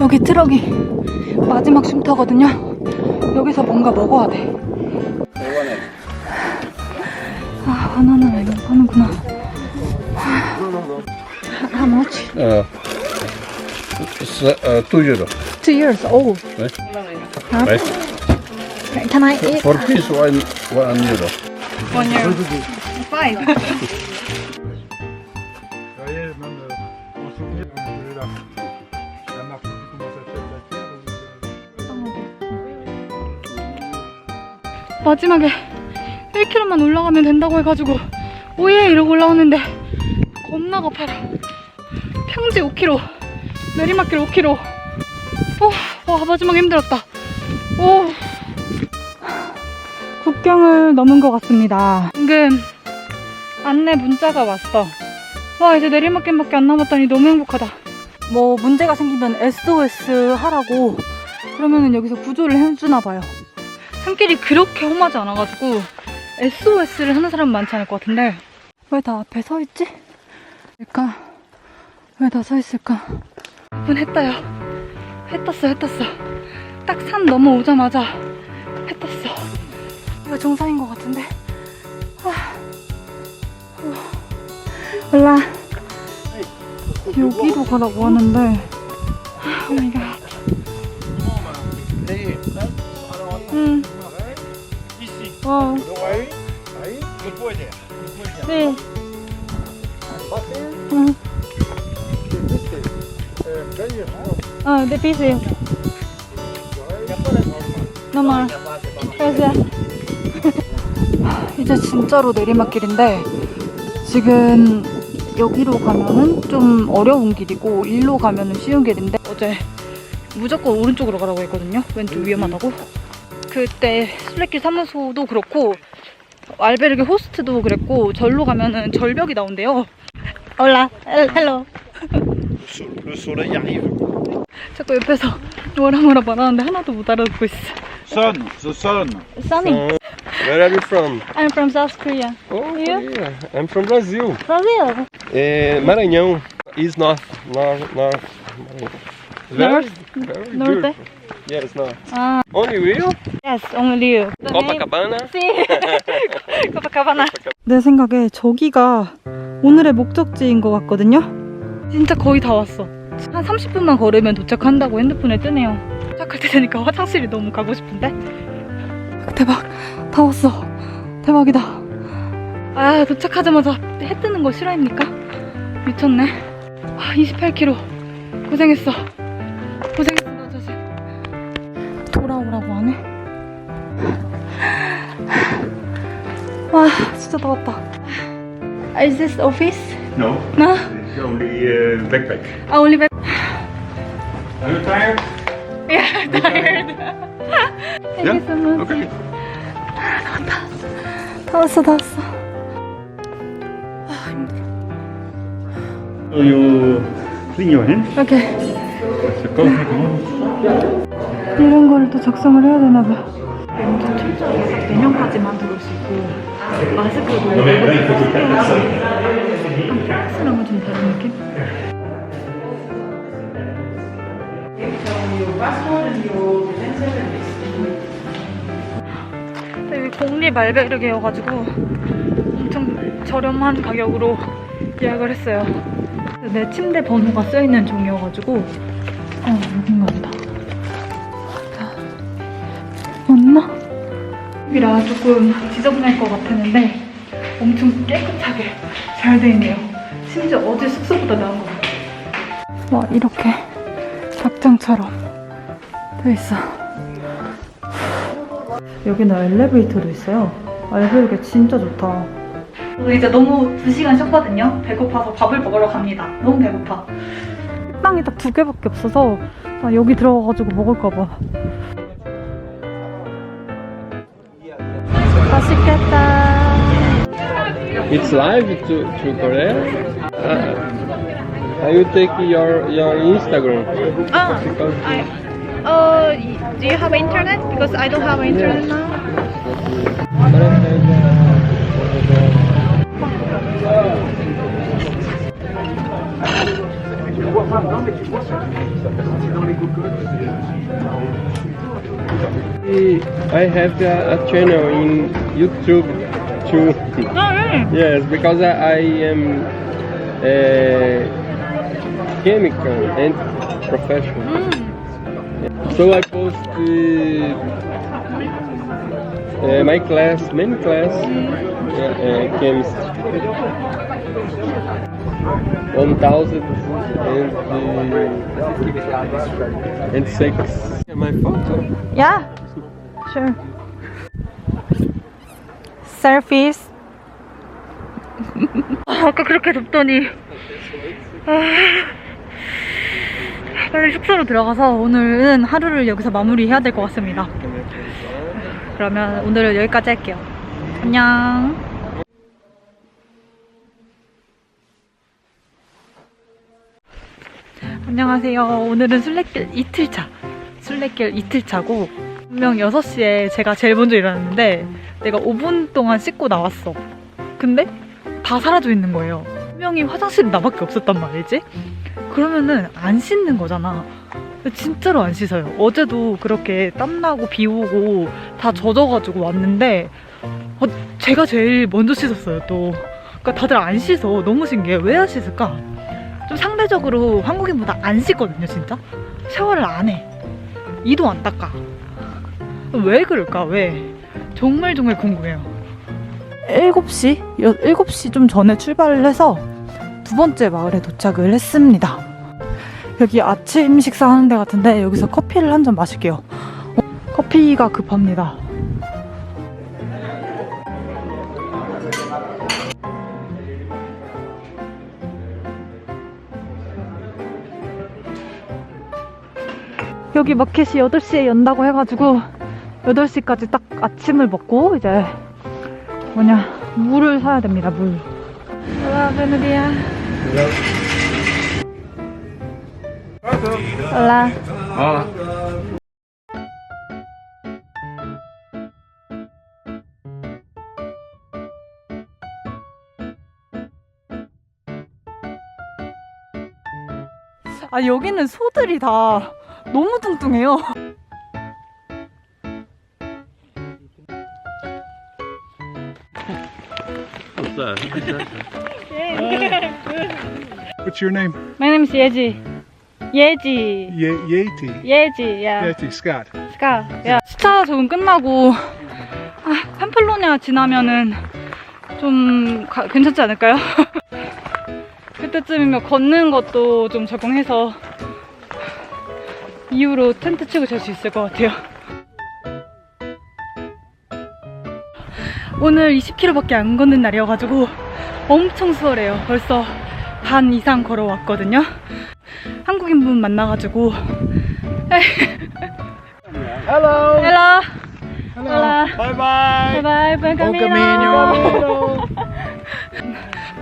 여기 트럭이 마지막 쉼터거든요. 여기서 뭔가 먹어야 돼. 아, 바나나를 안 파는구나. How much? 어, 어, 2 유로. 2 euros. Oh. Huh? Right. Can I eat? For piece, 1 euro. 1 euro. 5. 마지막에 1km만 올라가면 된다고 해가지고 오예 이러고 올라오는데 겁나 가파라. 평지 5km 내리막길 5km 어, 와 마지막에 힘들었다. 오. 국경을 넘은 것 같습니다. 방금 안내 문자가 왔어. 와 이제 내리막길밖에 안 남았다니 너무 행복하다. 뭐 문제가 생기면 SOS 하라고 그러면은 여기서 구조를 해주나 봐요 산길이 그렇게 험하지 않아가지고 SOS를 하는 사람 많지 않을 것 같은데 왜 다 앞에 서 있지? 그러니까 왜 다 서 있을까? 문 했다요. 해 떴어. 딱 산 넘어오자마자 해 떴어. 이거 정상인 것 같은데. 아. 우. 올라. 여기로 가라고 하는데. 아, 오 마이 갓. 음. 와. 네. 응. 아, 네, 비세요. 너무 그래서 이제 진짜로 내리막길인데 지금 여기로 가면은 좀 어려운 길이고 일로 가면은 쉬운 길인데 어제 무조건 오른쪽으로 가라고 했거든요. 왼쪽 위험하다고. 그때 술래길 사무소도 그렇고 알베르게 호스트도 그랬고 절로 가면은 절벽이 나온대요. 올라, 헬로. Le soleil arrive. 자꾸 옆에서 뭐라 뭐라 말하는데 하나도 못 알아듣고 있어. Sun, the sun. Sunny, Where are you from? I'm from South Korea. Oh, You? yeah. I'm from Brazil. Brazil. Eh, Maranhão is north, north, north. Very, North? very Norte? Beautiful. Yes, north. Ah, Only you? yes, only you. Copacabana? 씨. 코파카바나. 내 생각에 저기가 오늘의 목적지인 것 같거든요. 진짜 거의 다 왔어. 한 30분만 걸으면 도착한다고 핸드폰에 뜨네요. 도착할 때 되니까 화장실이 너무 가고 싶은데. 대박, 다 왔어. 대박이다. 아 도착하자마자 해 뜨는 거 싫어입니까? 미쳤네. 아 28km 고생했어. 고생했어 돌아오라고 하네. 와 진짜 더웠다. Is this office? No, No. it's only uh, backpack. 아 only back. Are you tired? Yeah, tired. Thank you so much. Okay. 다 왔어 다 왔어. 아 힘들어. You clean your hands. So go, go. 이런 거를 또 작성을 해야 되나 봐. 엄청 철저하게 4명까지만 들어올 수 있고 마스크도 약간 프랑스랑은 좀 다른 느낌? 여기 공립 알베르게여가지고 엄청 저렴한 가격으로 예약을 했어요. 내 침대 번호가 써있는 종이어가지고 어 여긴가 보다. 여기라 조금 지저분할 것 같았는데 엄청 깨끗하게 잘 돼 있네요. 심지어 어제 숙소보다 나은 것 같아요. 와 이렇게 작장처럼 돼 있어. 여기는 엘리베이터도 있어요. 알베르게 진짜 좋다. 이제 너무 2시간 쉬었거든요. 배고파서 밥을 먹으러 갑니다. 너무 배고파. 식당이 딱 두 개밖에 없어서 나 여기 들어가가지고 먹을까봐. It's live to, to Korea? Uh, are you taking your, your Instagram? Oh, I, Oh, do you have internet? Because I don't have internet now. I have a, a channel in YouTube too. 아, 네. yes, because I, I am a chemical and professional. So I post uh, uh, my class, main class, uh, chemistry. 1000 and, uh, and six. My photo. Yeah, sure. 아, 아까 그렇게 덥더니 아, 빨리 숙소로 들어가서 오늘은 하루를 여기서 마무리해야 될 것 같습니다. 그러면 오늘은 여기까지 할게요. 안녕. 안녕하세요. 오늘은 술래길 이틀차. 술래길 이틀차고 분명 6시에 제가 제일 먼저 일어났는데 내가 5분 동안 씻고 나왔어. 근데 다 사라져 있는 거예요. 분명히 화장실에 나밖에 없었단 말이지? 그러면은 안 씻는 거잖아. 진짜로 안 씻어요. 어제도 그렇게 땀나고 비 오고 다 젖어가지고 왔는데 어, 제가 제일 먼저 씻었어요 또. 그러니까 다들 안 씻어. 너무 신기해요. 왜안 씻을까? 좀 상대적으로 한국인보다 안 씻거든요 진짜. 샤워를 안 해. 이도 안 닦아. 왜 그럴까? 왜? 정말 정말 궁금해요. 7시? 7시 좀 전에 출발을 해서 두 번째 마을에 도착을 했습니다. 여기 아침 식사 하는 데 같은데 여기서 커피를 한 잔 마실게요. 어, 커피가 급합니다. 여기 마켓이 8시에 연다고 해가지고 8시까지 딱 아침을 먹고 이제 뭐냐 물을 사야 됩니다 물 Hola, buenos días. Hola. Ah, 아 여기는 소들이 다 너무 뚱뚱해요. What's your name? My name is 예지. 예지. Ye- Yeti. 예지. 야. Yeti Scott. 스카. 야. 시차 적응 끝나고 아, 팜플로냐 지나면은 좀 가- 괜찮지 않을까요? 그때쯤이면 걷는 것도 좀 적응해서 이후로 텐트 치고 잘 수 있을 것 같아요. 오늘 20km밖에 안 걷는 날이어가지고 엄청 수월해요. 벌써 반 이상 걸어왔거든요. 한국인분 만나가지고. Hello. 헬로. Bye bye. 바이바이. Buen 벤카미노.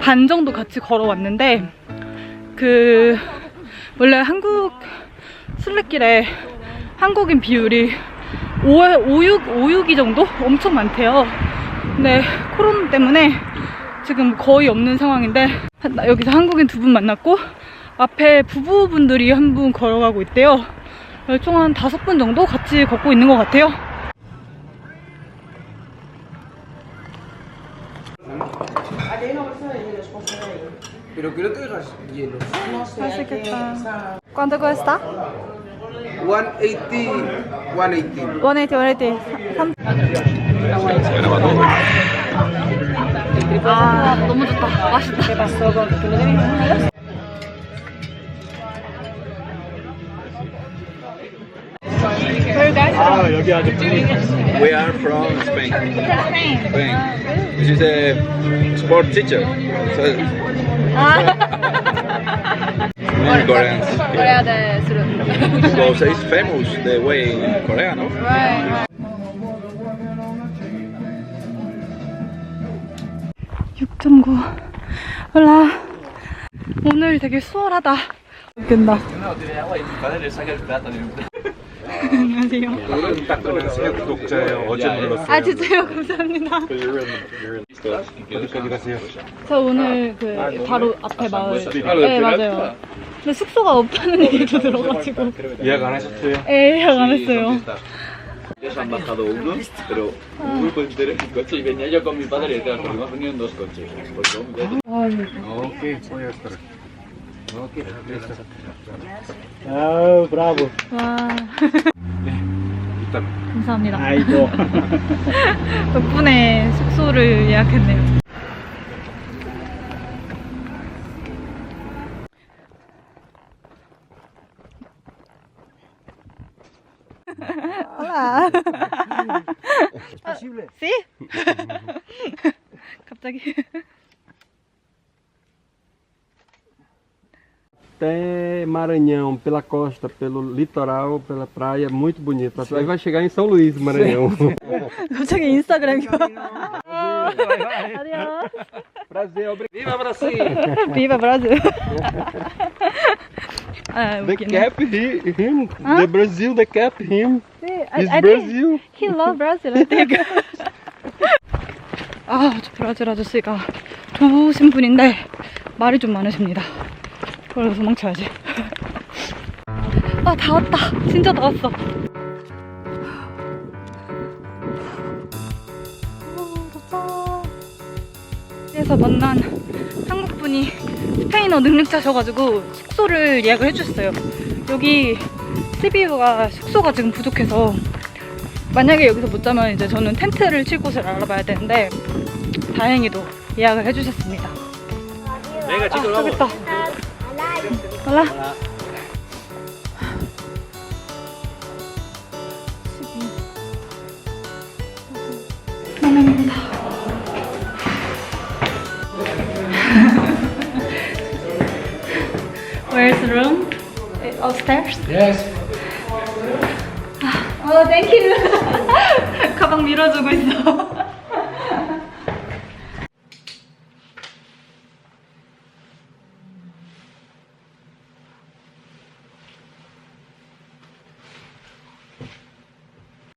반 정도 같이 걸어왔는데 그 원래 한국 순례길에 한국인 비율이 5, 5, 6, 5, 6이 정도? 엄청 많대요. 근데 코로나 때문에 지금 거의 없는 상황인데 한- 여기서 한국인 두 분 만났고 앞에 부부분들이 한 분 걸어가고 있대요. 총한 다섯 분 정도 같이 걷고 있는 것 같아요. Pero creo que dejas hielo. 맛있겠다. ¿Cuánto cuesta? 180, 180. 180, 180. 아, 너무 좋다. 맛있다. 아, 여기 아주 We are from Spain. Spain. This is a sport teacher. So, many Koreans. 그래야 돼, 술은. Because it's famous the way in Korea, no? 육점구 올라. 오늘 되게 수월하다. 된다. 안녕하세요. 구독자예요. 어제 눌렀어요. 아 진짜요? 감사합니다. 어디까지 가세요? 저 오늘 그 바로 앞에 마을. 네 맞아요. 근데 숙소가 없다는 얘기도 들어가지고. 예약 안 하셨어요? 에 예약 안 했어요. Ya se han bajado unos, pero un grupo entero en coche y venía yo con mi padre detrás, porque hemos venido en dos coches. Porque vamos ya- 아유, Okej, pojazdar. Okej, listo. Ah, bravo. 와. Witamy. 감사합니다. Aigo. 덕분에 숙소를 예약했네요. ¿Sí? 갑자기. Até Maranhão, pela costa, pelo litoral, pela praia, muito bonito. Aí vai chegar em São Luís, Maranhão. 갑자기 인스타그램. Adiós. Prazer, obrigado. Viva Brasil! Viva Brasil. 아, The 웃기네. cap he, him. The Brazil, the cap him. 네, I, He's I Brazil. he love Brazil, I think. 아, 저 브라질 아저씨가 좋으신 분인데 말이 좀 많으십니다. 그래서 도망쳐야지. 아, 다 왔다. 진짜 다 왔어. 그래서 만난 한국분이 스페인어 능력자셔가지고 숙소를 예약을 해주셨어요. 여기 CBU가 숙소가 지금 부족해서 만약에 여기서 못 자면 이제 저는 텐트를 칠 곳을 알아봐야 되는데 다행히도 예약을 해주셨습니다. 아, 저기 있다. 올라. Where's the room? Upstairs? Yes. 어, 땡큐. 가방 밀어주고 있어.